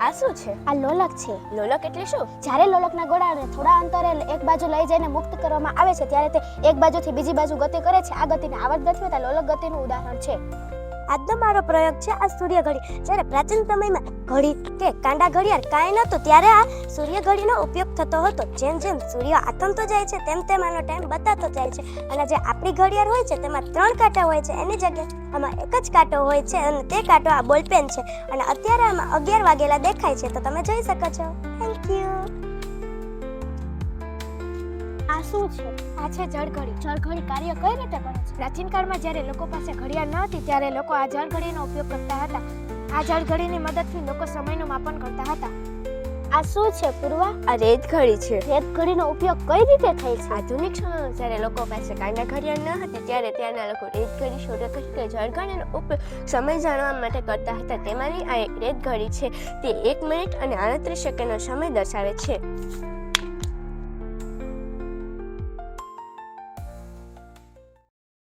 આ શું છે? આ લોલક છે. લોલક એટલે શું? જ્યારે લોલકના ગોળાને થોડા અંતરે એક બાજુ લઈ જઈને મુક્ત કરવામાં આવે છે ત્યારે તે એક બાજુથી બીજી બાજુ ગતિ કરે છે. આ ગતિને આવર્ત ગતિ હોય લોલક ગતિનું ઉદાહરણ છે. આજનો મારો પ્રયોગ છે આ સૂર્ય ઘડી. જ્યારે પ્રાચીન સમયમાં ઘડી કે કાંડા ઘડિયાળ કાંઈ નહોતું, ત્યારે આ સૂર્ય ઘડીનો ઉપયોગ થતો હતો. જેમ જેમ સૂર્ય આથમતો જાય છે, તેમ તેમ આનો ટાઈમ બતાતો જાય છે. અને જે આપણી ઘડિયાળ હોય છે, તેમાં ત્રણ કાંટા હોય છે. એની જગ્યાએ આમાં એક જ કાંટો હોય છે અને તે કાંટો આ બોલપેન છે. અને અત્યારે આમાં અગિયાર વાગેલા દેખાય છે. તો તમે જોઈ શકો છો. થેન્ક યુ આ શું છે? આ છે જળઘડી. જળઘડી કાર્ય કઈ રીતે કરે છે? પ્રાચીન કાળમાં જ્યારે લોકો પાસે ઘડિયાળ ન હતી ત્યારે લોકો આ જળઘડીનો ઉપયોગ કરતા હતા. આ જળઘડીની મદદથી લોકો સમયનું માપન કરતા હતા. આ શું છે પૂર્વા? આ રેત ઘડી છે. રેત ઘડીનો ઉપયોગ કઈ રીતે થાય છે? આધુનિક સમયમાં જ્યારે લોકો પાસે કાંડા ઘડિયાળ ન હતી ત્યારે ત્યાંના લોકો રેત ઘડી શોધે કે જળઘડીનો ઉપયોગ સમય જાણવા માટે કરતા હતા. તેમાંની આ એક રેત ઘડી છે તે એક મિનિટ અને આડત્રીસ સેકન્ડનો સમય દર્શાવે છે.